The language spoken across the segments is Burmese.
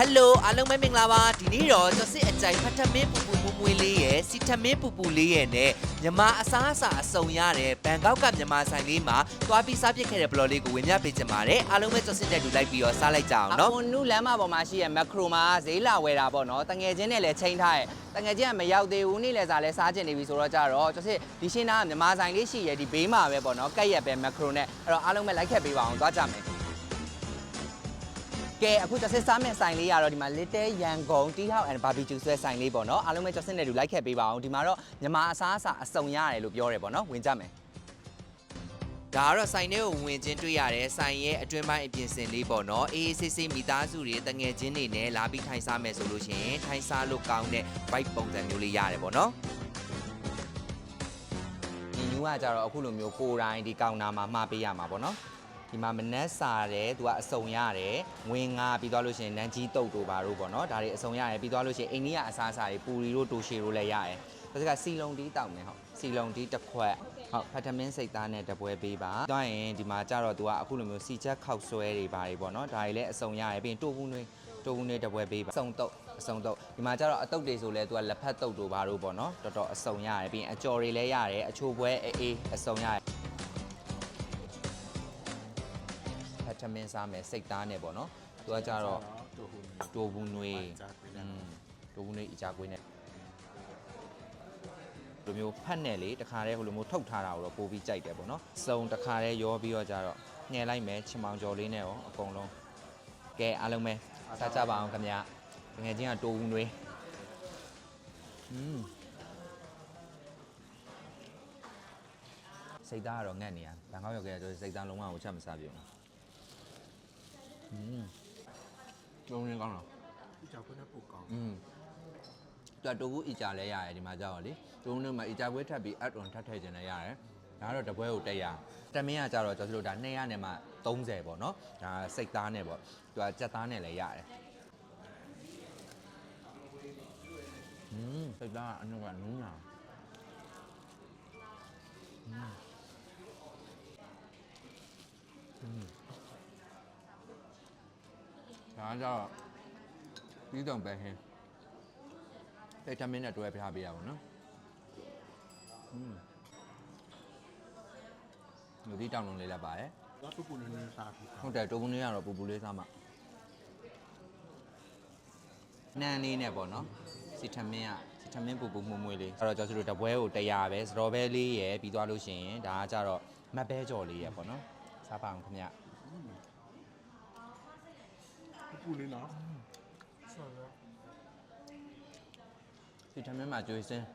ဟယ်လိုအားလုံးပဲမင်္ဂလာပါဒီနေ့တော့ကျော်စစ်အကြိုင်ဖတ်ထမင်းပူပူမွမွေလေးရဲ့စီထမင်းပူပူလေးရဲ့နဲ့မြမအစားအစာအစုံရတဲ့ဘန်ကောက်ကမြမဆိုင်လေးမှာသွားပြီးစားပစ်ခဲ့တဲ့ဘလော်လေးကိုဝင်ပြပေးချင်ပါတယ်အားလုံးပဲကျော်စစ်တဲ့လူလိုက်ပြီးတော့စားလိုက်ကြအောင်နော်အွန်နုလမ်းမပေါ်မှာရှိရဲ့မက်ခရိုမှာဈေးလာဝယ်တာပေါ့နော်တငယ်ချင်းနဲ့လည်းချိန်ထားရဲ့တငယ်ချင်းကမရောက်သေးဘူးနေ့လည်းစားလဲစားကျင်နေပြီဆိုတော့ကြတော့ကျွန်တော်ဒီရှင်းသားကမြန်မာဆိုင်လေးရှိရဲ့ဒီဘေးမှာပဲပေါ့နော်ကက်ရက်ပဲမက်ခရိုနဲ့အဲ့တော့အားလုံးပဲလိုက်ခက်ပေးပါအောင်သွားကြမယ် ကဲအခုကျွန်တော်စားမယ့်ဆိုင်လေးကတော့ဒီမှာ Little Yangon Tea House and Barbecue ဆွဲဆိုင်လေးပေါ့နော်အားလုံးပဲကျွန်တော်နဲ့တူလိုက်ခက်ပေးပါအောင်ဒီမှာတော့မြန်မာအစားအစာအစုံရတယ်လို့ပြောတယ်ပေါ့နော်ဝင်ကြမယ်ဒါကတော့ဆိုင်ထဲကိုဝင်ချင်းတွေ့ရတယ်ဆိုင်ရဲ့အတွင်းပိုင်းအပြင်စင်လေးပေါ့နော်အေးအေးဆေးဆေးမိသားစုတွေတငယ်ချင်းတွေနဲ့လာပြီးထိုင်စားမယ်ဆိုလို့ရှိရင်ထိုင်စားလို့ကောင်းတဲ့ vibe ပုံစံမျိုးလေးရတယ်ပေါ့နော်ဒီညူကကြတော့အခုလိုမျိုးကိုယ်တိုင်းဒီကောင်နာမှာမှားပေးရမှာပေါ့နော် ဒီမှာမနက်စာတယ်သူကအစုံရတယ်ငွေငါပြီးသွားလို့ရှိရင်နန်းကြီးတုတ်တို့ပါတို့ပေါ့နော်ဒါတွေအစုံရတယ်ပြီးသွားလို့ရှိရင်အိန္ဒိယအစားအစာတွေပူရီတို့တိုရှီတို့လည်းရတယ်ဒါစကစီလုံတီးတောက်မယ်ဟုတ်စီလုံတီးတစ်ခွက်ဟုတ်ဖတ်ထမင်းစိတ်သားနဲ့တပွဲပေးပါတွားရင်ဒီမှာကြတော့သူကအခုလိုမျိုးစီချက်ခောက်ဆွဲတွေပါတွေပေါ့နော်ဒါတွေလည်းအစုံရတယ်ပြီးရင်တိုဘူးနွေးတိုဘူးနွေးတပွဲပေးပါအစုံတုတ်အစုံတုတ်ဒီမှာကြတော့အတုတ်တွေဆိုလဲသူကလက်ဖက်တုတ်တို့ပါတို့ပေါ့နော်တော်တော်အစုံရတယ်ပြီးရင်အကြော်တွေလည်းရတယ်အချိုပွဲအေးအေးအစုံရတယ် ထမင်းစားမယ်စိတ်သားနဲ့ပေါ့နော်သူကကြတော့တိုဘူးတိုဘူးနွေတိုဘူးနွေအကြကွေးနဲ့လိုမျိုးဖတ်နဲ့လေတခါတည်းဟိုလိုမျိုးထုတ်ထားတာကိုတော့ပိုပြီးကြိုက်တယ်ပေါ့နော်စုံတခါတည်းရောပြီးတော့ကြတော့ညှဲလိုက်မယ်ချင်မောင်ကျော်လေးနဲ့ရောအကုန်လုံးကဲအားလုံးပဲစားကြပါအောင်ခင်ဗျာငွေချင်းကတိုဘူးနွေอืมစိတ်သားကတော့ငတ်နေရဘန်ကောက်ရောက်ခဲ့တဲ့စိတ်သားလုံးဝကိုချက်မစားပြုံးဘူး อืมလုံးရင်းကောင်းလား ဒီကြောက်ခွင့်နဲ့ပို့ကောင်း อืมတော်တူဘူးအီကြလဲရတယ်ဒီမှာကြောက်လေတုံးနဲ့မှာအီကြပွဲထပ်ပြီး add on ထပ်ထည့်ခြင်းလည်းရတယ်ဒါကတော့တပွဲကိုတက်ရတမင်းကကြတော့ကျွန်တော်တို့ဒါ200နဲ့မှ30ပေါ့နော်ဒါစိတ်သားနဲ့ပေါ့သူကကြက်သားနဲ့လည်းရတယ်อืมစိတ်သားကအနှုတ်ကနူးနာอืม ဒါကကြတော့ပြီးတော့ပဲဟင်းအဲ့တမင်းနဲ့တွဲပြထားပေးရပါတော့อืมလူဒီတောင်းလုံးလေးလည်းပါတယ်တော့ပူပူနေနေစားပြီးဟုတ်တယ်တိုးဘူးလေးကတော့ပူပူလေးစားမှာနန်းလေးနဲ့ပေါ့နော်စီထမင်းကစီထမင်းပူပူမှုမွေးလေးအဲ့တော့ကျွန်တော်တို့တပွဲကို100ပဲစတော်ဘဲလေးရယ်ပြီးသွားလို့ရှိရင်ဒါကကြတော့မတ်ဘဲကြော်လေးရယ်ပေါ့နော်စားပါအောင်ခင်ဗျ ပူပူလေးနော်ဆော်ရစီထမင်းမှာကျွေးစင်း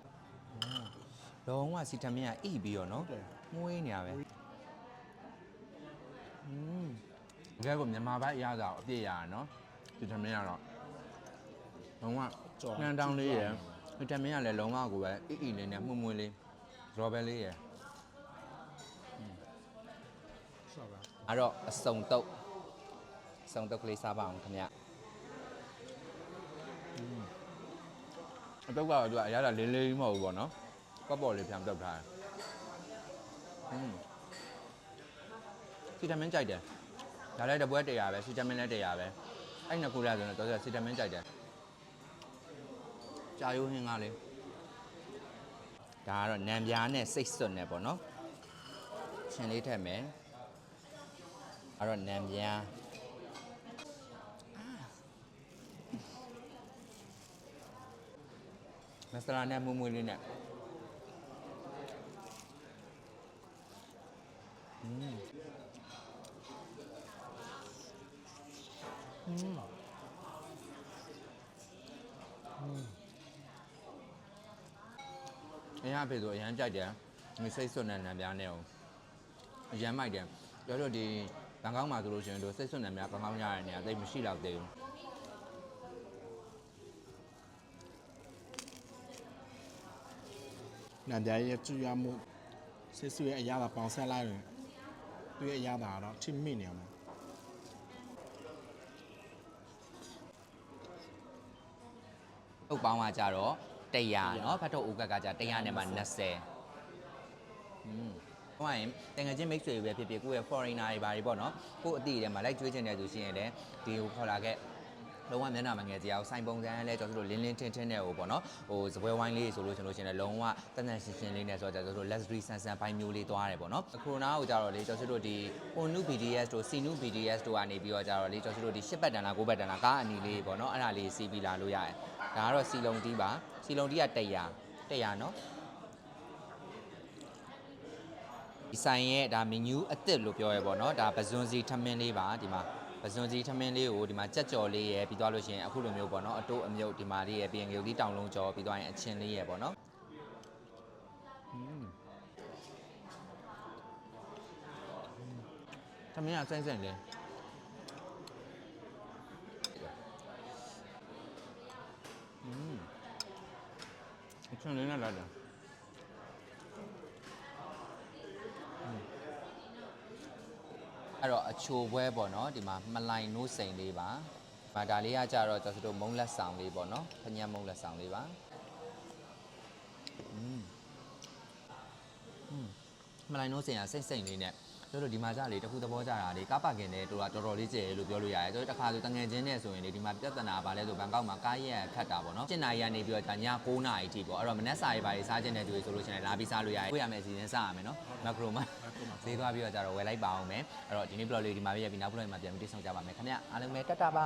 လုံးဝစီထမင်းကအိပြီးတော့နော်တယ်မွေးနေရပဲอืมတကယ်ကိုမြန်မာဘက်အရသာကိုအပြည့်ရတာနော်စီထမင်းကတော့လုံးဝကြော်နှမ်းတောင်းလေးရယ်ဗီတာမင်ကလည်းလုံးဝကိုပဲအီအီလေးနဲ့မှုန့်မွေးလေးရောဘယ်လေးရယ်ဆော်ရအဲ့တော့အစုံတုတ်အ စုံတုတ်ကလေးစားပါအောင်ခင်ဗျအတုတ်ကတော့သူကအရသာလေးလေးကြီးမဟုတ်ဘူးပေါ့နော်ကော့ပေါ်လေးပြန်တုတ်ထားတယ်อืมစီတမင်းကြိုက်တယ်ဒါလည်းတပွဲတရာပဲစီတမင်းလည်းတရာပဲအဲ့နှစ်ခုလည်းဆိုတော့တော်တော်စီတမင်းကြိုက်တယ်ကြာရိုးဟင်းကားလေးဒါကတော့နံပြားနဲ့စိတ်စွတ်နဲ့ပေါ့နော်ရှင်လေးထည့်မယ်အဲ့တော့နံပြား မစလာနဲ့မွမွေးလေးနဲ့อืมอืมအရင်အဖေဆိုအရင်ကြိုက်တယ်ဒီစိတ်စွတ်နဲ့နံပြားနဲ့အောင်အရင်မိုက်တယ်ပြောတော့ဒီဘန်ကောက်မှာဆိုလို့ရှိရင်တို့စိတ်စွတ်နံပြားကောင်းကောင်းရတဲ့နေရာသိပ်မရှိတော့သေးဘူး နံပြားရဲ့ကြွရမှုစစ်ဆွေအရာသာပေါင်ဆက်လိုက်ရင်သူ့ရဲ့အရာသာတော့ထိမိနေအောင် ဥပပေါင်းကကြတော့100เนาะဖတ်ထုတ်ဥကကကြ100နဲ့မှ20อืมဟိုရင်တကယ်ချင်းမိတ်ဆွေပဲဖြစ်ဖြစ်ကိုယ့်ရဲ့ foreigner တွေဘာတွေပေါ့နော်ကိုယ့်အတိတွေမှာလိုက်ကျွေးချင်တဲ့သူရှိရင်လည်းဒီကိုခေါ်လာခဲ့ လုံးဝမျက်နှာမငယ်ကြအောင်စိုင်ပုံစံလဲကျွန်တော်တို့လင်းလင်းထင်းထင်းနဲ့ဟိုပေါ့နော်ဟိုစပွဲဝိုင်းလေးဆိုလို့ကျွန်တော်ရှင်လည်းလုံးဝတန်တန်ရှင်းရှင်းလေးနဲ့ဆိုတော့ကျွန်တော်တို့ luxury ဆန်ဆန်ပိုင်းမျိုးလေးသွားတယ်ပေါ့နော်ကိုရိုနာကိုကြတော့လေကျွန်တော်တို့ဒီ Onu BDS တို့ Sinu BDS တို့ကနေပြီးတော့ကြတော့လေကျွန်တော်တို့ဒီ10ဘတ်တန်လား9ဘတ်တန်လားကားအနီလေးပေါ့နော်အဲ့ဒါလေးစီးပြီးလာလို့ရတယ်ဒါကတော့စီလုံတီးပါစီလုံတီးက100 100နော်ဒီဆိုင်ရဲ့ဒါ menu အသစ်လို့ပြောရဲပေါ့နော်ဒါပဇွန်စီထမင်းလေးပါဒီမှာ ပဇွန်ကြီးထမင်းလေးကိုဒီမှာကြက်ကြော်လေးရယ်ပြီးသွားလို့ရှိရင်အခုလိုမျိုးပေါ့နော်အတိုးအမြုပ်ဒီမှာလေးရယ်ပြီးရင်ငရုတ်လေးတောင်လုံးကြော်ပြီးသွားရင်အချင်းလေးရယ်ပေါ့နော်ထမင်းကစမ်းစမ်းလေးอืมအချင်းလေးနဲ့လာတယ် အဲ့တော့အချိုပွဲပေါ့နော်ဒီမှာမလိုင်နိုးစိန်လေးပါဒီမှာဒါလေးကကြတော့ကျွန်တော်တို့မုံလက်ဆောင်လေးပေါ့နော်ဖညက်မုံလက်ဆောင်လေးပါอืมอืมမလိုင်နိုးစိန်ကစိတ်စိတ်လေးနဲ့ တို့တို့ဒီမှာကြလေတခုသဘောကြတာလေကားပါကင်နဲ့တို့ကတော်တော်လေးကျယ်လို့ပြောလို့ရတယ်တို့တစ်ခါဆိုတငယ်ချင်းနဲ့ဆိုရင်လေဒီမှာပြဿနာပါလဲဆိုဘန်ကောက်မှာကားရက်ခတ်တာပေါ့နော်7နာရီကနေပြီးတော့ည9နာရီထိပေါ့အဲ့တော့မနက်စာရေးပါရေးစားခြင်းတဲ့သူတွေဆိုလို့ရှိရင်လာပြီးစားလို့ရတယ်တွေ့ရမယ်အစီအစဉ်စရမယ်နော်မက်ခရိုမှာဈေးသွားပြီးတော့ကြတော့ဝယ်လိုက်ပါအောင်မယ်အဲ့တော့ဒီနေ့ blog လေးဒီမှာပဲရပြီးနောက် blog မှာပြန်ပြီးတိတ်ဆောင်ကြပါမယ်ခင်ဗျအားလုံးပဲတတ်တာပါ